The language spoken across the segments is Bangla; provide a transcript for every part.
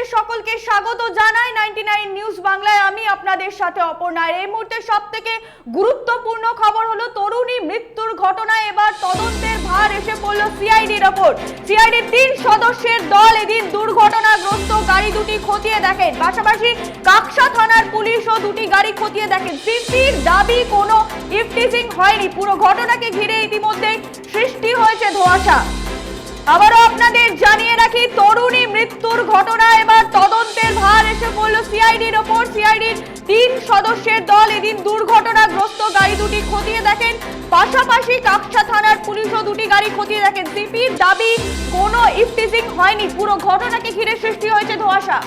আপনাদের সকলকে স্বাগত জানাই নাইনটি নিউজ বাংলায়। আমি আপনাদের সাথে অপর্ণা। এই মুহূর্তে সব থেকে গুরুত্বপূর্ণ খবর হলো তরুণী মৃত্যুর এবার তদন্তের ভার এসে সিআইডির সিআইডির তিন সদস্যের দল এদিন দুর্ঘটনাগ্রস্ত গাড়ি দুটি খতিয়ে দেখেন। পাশাপাশি কাকসা থানার পুলিশও দুটি গাড়ি খতিয়ে দেখেন। সিপির দাবি, কোনো ইফটিজিং হয়নি। পুরো ঘটনাকে ঘিরে ইতিমধ্যেই সৃষ্টি হয়েছে ধোঁয়াশা। আবারও আপনাদের জানিয়ে রাখি দুর্ঘটনাগ্রস্ত গাড়ি দুটি খতিয়ে দেখেন। পাশাপাশি কাকসা থানার পুলিশও দুটি গাড়ি খতিয়ে দেখেন। সিপির দাবি, কোনো ইফটিজিং হয়নি। পুরো ঘটনাকে ঘিরে সৃষ্টি হয়েছে ধোঁয়াশা।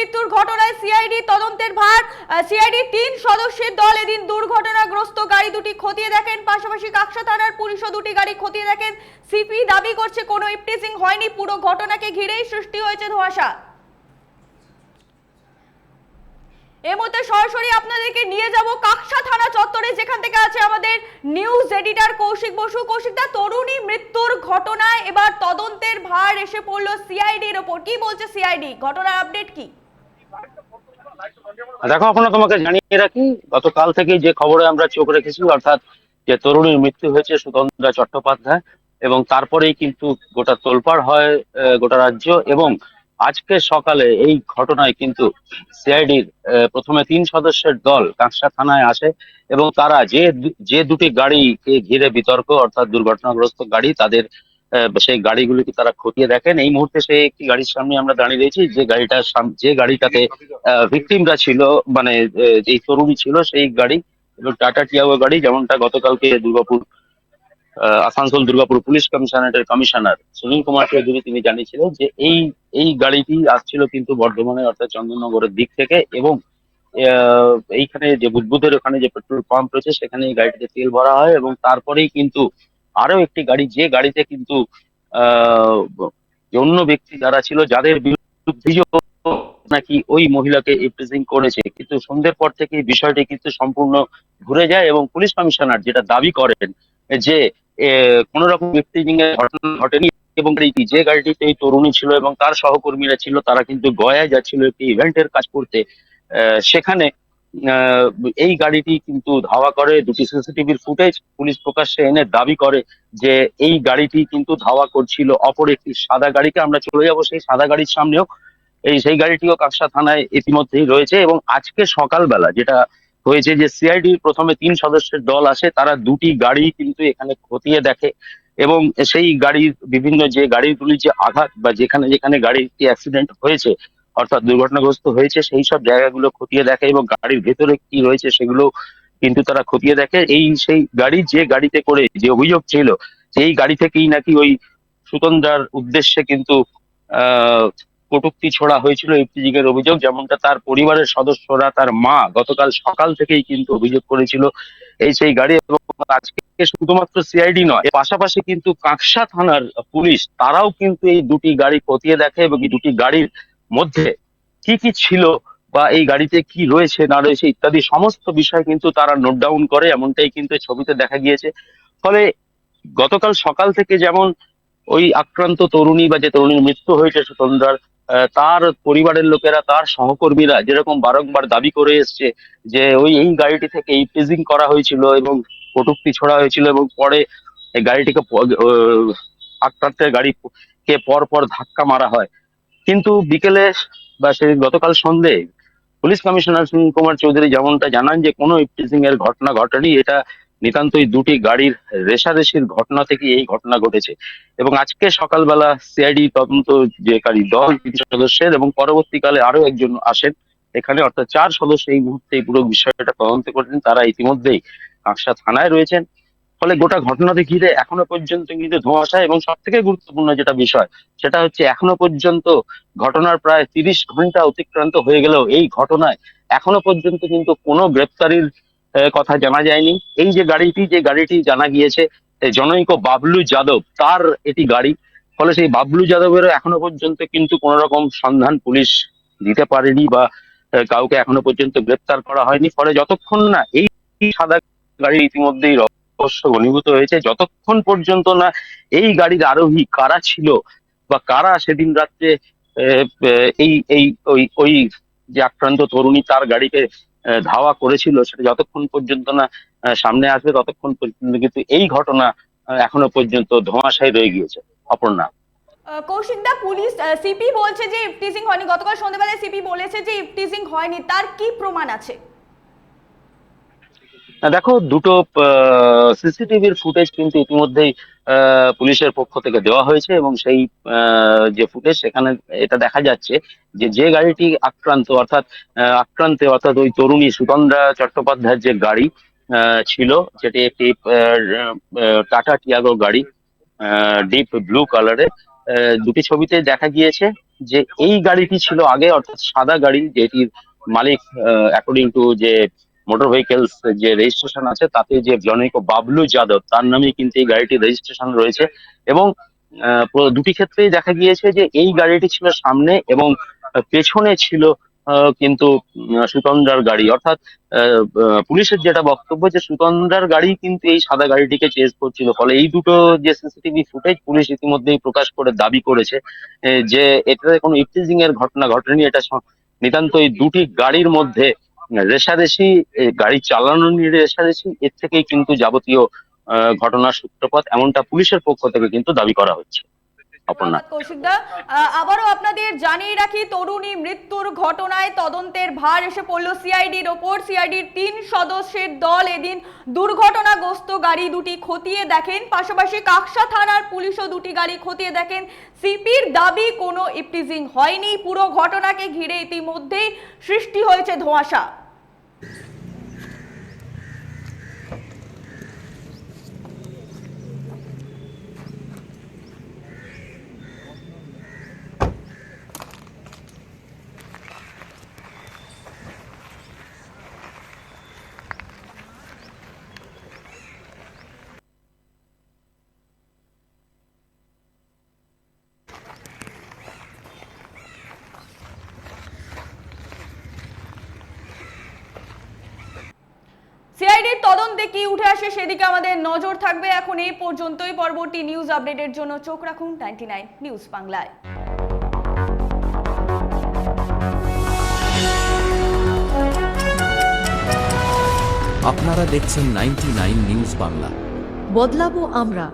মৃত্যুর ঘটনায় সিআইডি তদন্তের ভার। সিআইডি তিন সদস্যের দল এদিন দুর্ঘটনাগ্রস্ত গাড়ি দুটি খতিয়ে দেখেন। পাশাপাশি কাকসা থানার পুলিশও দুটি গাড়ি খতিয়ে দেখেন। সিপি দাবি করছে কোনো ইপটিজিং হয়নি, পুরো ঘটনাকে ঘিরেই সৃষ্টি হয়েছে ধোঁয়াশা। এই মুহূর্তে সরাসরি আপনাদেরকে নিয়ে যাব কাকসা থানা চত্বরে, যেখান থেকে আছে আমাদের নিউজ এডিটর কৌশিক বসু। কৌশিকদা তরুণী মৃত্যুর ঘটনায় এবার তদন্তের ভার এসে পড়ল সিআইডির ওপর। কি বলছে সিআইডি? ঘটনার আপডেট কি? দেখো, এখনও তোমাকে জানিয়ে রাখি, গতকাল থেকে যে খবরে আমরা চোখ রেখেছি, অর্থাৎ যে তরুণীর মৃত্যু হয়েছে সুতন্দ্রা চট্টোপাধ্যায়, এবং তারপরেই কিন্তু গোটা তোলপাড় হয় গোটা রাজ্য, এবং আজকে সকালে এই ঘটনায় কিন্তু সিআইডির প্রথমে তিন সদস্যের দল কাঁকসা থানায় আসে, এবং তারা যে যে দুটি গাড়িকে ঘিরে বিতর্ক, অর্থাৎ দুর্ঘটনাগ্রস্ত গাড়ি তাদের সেই গাড়িগুলিকে তারা খতিয়ে দেখেন। এই মুহূর্তে সেই একটি গাড়ির সামনে আমরা দাঁড়িয়ে রয়েছি। যে গাড়িটার সাম- যে গাড়িটাতে ভিকটিমরা ছিল মানে যেই তরুণী ছিল সেই গাড়ি এবং টাটা টিয়াগো গাড়ি, যেমনটা গতকালকে দুর্গাপুর আসানসোল দুর্গাপুর পুলিশ কমিশনারেটের কমিশনার সুনীল কুমার চৌধুরী তিনি জানিয়েছিলেন যে এই এই গাড়িটি আসছিল কিন্তু বর্ধমানে, অর্থাৎ চন্দননগরের দিক থেকে এবং এইখানে যে বুদবুদের ওখানে যে পেট্রোল পাম্প রয়েছে সেখানে এই গাড়িটিতে তেল ভরা হয় এবং তারপরেই কিন্তু আরও একটি গাড়ি, যে গাড়িতে কিন্তু অন্য ব্যক্তি যারা ছিল, যাদের নাকি ওই মহিলাকে ইপ্রেজিং করেছে। কিন্তু সন্ধ্যের পর থেকে বিষয়টি কিন্তু সম্পূর্ণ ঘুরে যায় এবং পুলিশ কমিশনার যেটা দাবি করেন যে কোন রকম ঘটনা ঘটেনি এবং যে গাড়িটিতে এই তরুণী ছিল এবং তার সহকর্মীরা ছিল, তারা কিন্তু গয়ায় যাচ্ছিল একটি ইভেন্টের কাজ করতে। সেখানে এই গাড়িটি কিন্তু ধাওয়া করে দুটি সিসিটিভির ফুটেজ। পুলিশ প্রকাশ্যে এনে দাবি করে যে এই গাড়িটি কিন্তু ধাওয়া করছিল অপর একটি সাদা গাড়িকে। আমরা চলে যাব সেই সাদা গাড়ির সামনেও এই সেই গাড়িটিও কাকসা থানায় ইতিমধ্যেই রয়েছে এবং আজকে সকালবেলা যেটা হয়েছে যে সিআইডির প্রথমে তিন সদস্যের দল আসে, তারা দুটি গাড়ি কিন্তু এখানে খতিয়ে দেখে এবং সেই গাড়ির বিভিন্ন যে গাড়িগুলি যে আঘাত বা যেখানে যেখানে গাড়িটি অ্যাক্সিডেন্ট হয়েছে অর্থাৎ দুর্ঘটনাগ্রস্ত হয়েছে, সেই সব জায়গাগুলো খতিয়ে দেখে এবং গাড়ির ভেতরে কি রয়েছে সেগুলো কিন্তু তারা খতিয়ে দেখে। এই সেই গাড়ি যে গাড়িতে করে যে অভিযোগ ছিল, সেই গাড়ি থেকেই নাকি ওই সুতন্দ্রার উদ্দেশ্যে কিন্তু কটূক্তি ছোড়া হয়েছিল ইফতিজিং এর অভিযোগ। যেমনটা তার পরিবারের সদস্যরা, তার মা গতকাল সকাল থেকেই কিন্তু অভিযোগ করেছিল এই সেই গাড়ি এবং আজকে শুধুমাত্র সিআইডি নয় পাশাপাশি কিন্তু কাঁকসা থানার পুলিশ, তারাও কিন্তু এই দুটি গাড়ি খতিয়ে দেখে এবং দুটি গাড়ির মধ্যে কি কি ছিল বা এই গাড়িতে কি রয়েছে, না রয়েছে ইত্যাদি সমস্ত বিষয় কিন্তু তারা নোট ডাউন করে, এমনটাই কিন্তু এই ছবিতে দেখা গিয়েছে। ফলে গতকাল সকাল থেকে যেমন ওই আক্রান্ত তরুণী বা যে তরুণীর মৃত্যু হয়েছে সুতন্দ্রার তার পরিবারের লোকেরা, তার সহকর্মীরা যেরকম বারংবার দাবি করে এসছে যে ওই, এই গাড়িটি থেকে ইপটিজিং করা হয়েছিল এবং কটূক্তি ছোড়া হয়েছিল এবং পরে এই গাড়িটিকে আক্রান্তের গাড়িকে পর পর ধাক্কা মারা হয়। কিন্তু বিকেলে বা সেই গতকাল সন্ধে পুলিশ কমিশনার সুনীল কুমার চৌধুরী যেমনটা জানান যে কোনো ইপটিজিং এর ঘটনা ঘটেনি, এটা নিতান্তই দুটি গাড়ির রেশারেশির ঘটনা থেকে এই ঘটনা ঘটেছে। এবং আজকে সকালবেলা সিআইডি তদন্ত যে কারী দল তিন সদস্যের এবং পরবর্তীকালে আরও একজন আসেন এখানে, অর্থাৎ চার সদস্য এই মুহূর্তে পুরো বিষয়টা তদন্ত করেছেন। তারা ইতিমধ্যেই কাঁকসা থানায় রয়েছেন। ফলে গোটা ঘটনাকে ঘিরে এখনও পর্যন্ত কিন্তু ধোঁয়াশা এবং সব থেকে গুরুত্বপূর্ণ যেটা বিষয়, সেটা হচ্ছে এখনও পর্যন্ত ঘটনার প্রায় তিরিশ ঘণ্টা অতিক্রান্ত হয়ে গেলেও এই ঘটনায় এখনও পর্যন্ত কিন্তু কোনো গ্রেপ্তারির কথা জানা যায়নি। এই যে গাড়িটি যে গাড়িটি জানা গিয়েছে জনৈক বাবলু যাদব, তার এটি গাড়ি। ফলে সেই বাবলু যাদবেরও এখনও পর্যন্ত কিন্তু কোন রকম সন্ধান পুলিশ দিতে পারেনি বা কাউকে এখনও পর্যন্ত গ্রেপ্তার করা হয়নি। ফলে যতক্ষণ না এই সাদা গাড়ি ইতিমধ্যেই রহস্য ঘনীভূত হয়েছে, যতক্ষণ পর্যন্ত না এই গাড়ির আরোহী কারা ছিল বা কারা সেদিন রাত্রে এই এই, ওই ওই যে আক্রান্ত তরুণী তার গাড়িকে ধাওয়া করেছিল, সেটা যতক্ষণ পর্যন্ত না সামনে আসবে, ততক্ষণ পর্যন্ত কিন্তু এই ঘটনা এখনও পর্যন্ত ধোঁয়াশায় রয়ে গিয়েছে। অপর্ণা। কৌশিকদা পুলিশ সিপি বলছে যে ইফটিজিং হয়নি। গতকাল সন্ধ্যাবেলায় সিপি বলেছে যে ইফটিজিং হয়নি। তার কি প্রমাণ আছে? দেখো, দুটো সিসিটিভির ফুটেজ কিন্তু ইতিমধ্যেই পুলিশের পক্ষ থেকে দেওয়া হয়েছে এবং সেই যে ফুটেজ সেখানে এটা দেখা যাচ্ছে যে যে গাড়িটি আক্রান্ত, অর্থাৎ আক্রান্তে, অর্থাৎ ওই তরুণী সুতন্দ্রা চট্টোপাধ্যায়ের যে গাড়ি ছিল, যেটি একটি টাটা টিয়াগো গাড়ি ডিপ ব্লু কালারের দুটি ছবিতে দেখা গিয়েছে যে এই গাড়িটি ছিল আগে, অর্থাৎ সাদা গাড়ি যেটির মালিক অ্যাকর্ডিং টু যে মোটর ভেহিকেলস যে রেজিস্ট্রেশন আছে, তাতে যে জনৈক বাবলু যাদব, তার নামে কিন্তু এই গাড়িটির রেজিস্ট্রেশন রয়েছে। এবং দুটি ক্ষেত্রেই দেখা গিয়েছে যে এই গাড়িটি ছিল সামনে এবং পেছনে ছিল কিন্তু সুতন্দ্রার গাড়ি। অর্থাৎ পুলিশের যেটা বক্তব্য যে সুতন্দ্রার গাড়ি কিন্তু এই সাদা গাড়িটিকে চেস করছিল। ফলে এই দুটো যে সিসিটিভি ফুটেজ পুলিশ ইতিমধ্যেই প্রকাশ করে দাবি করেছে যে এটাতে কোনো ইফটিজিং এর ঘটনা ঘটেনি। এটা স- নিতান্ত এই দুটি গাড়ির মধ্যে রেশারেশি গাড়ি চালানো নিয়ে রেশারেশি, এর থেকেই কিন্তু যাবতীয় ঘটনার সূত্রপাত এমনটা পুলিশের পক্ষ থেকে কিন্তু দাবি করা হচ্ছে। আবারও আপনাদের জানিয়ে রাখি, তরুণী মৃত্যুর ঘটনায় তদন্তের ভার এসে পড়ল সিআইডির ওপর। সিআইডির তিন সদস্যের দল এদিন দুর্ঘটনাগ্রস্ত গাড়ি দুটি খতিয়ে দেখেন। পাশাপাশি কাকসা থানার পুলিশও দুটি গাড়ি খতিয়ে দেখেন। সিপির দাবি, কোনো ইপটিজিং হয়নি। পুরো ঘটনাকে ঘিরে ইতিমধ্যেই সৃষ্টি হয়েছে ধোঁয়াশা সিআইডির তদন্তে কি উঠে আসে সেদিকে আমাদের নজর থাকবে এখন এই পর্যন্তই। পরবর্তী নিউজ আপডেটের জন্য চোখ রাখুন নাইনটি নিউজ বাংলায়। আপনারা দেখছেন নাইনটি নিউজ বাংলা। বদলাবো আমরা।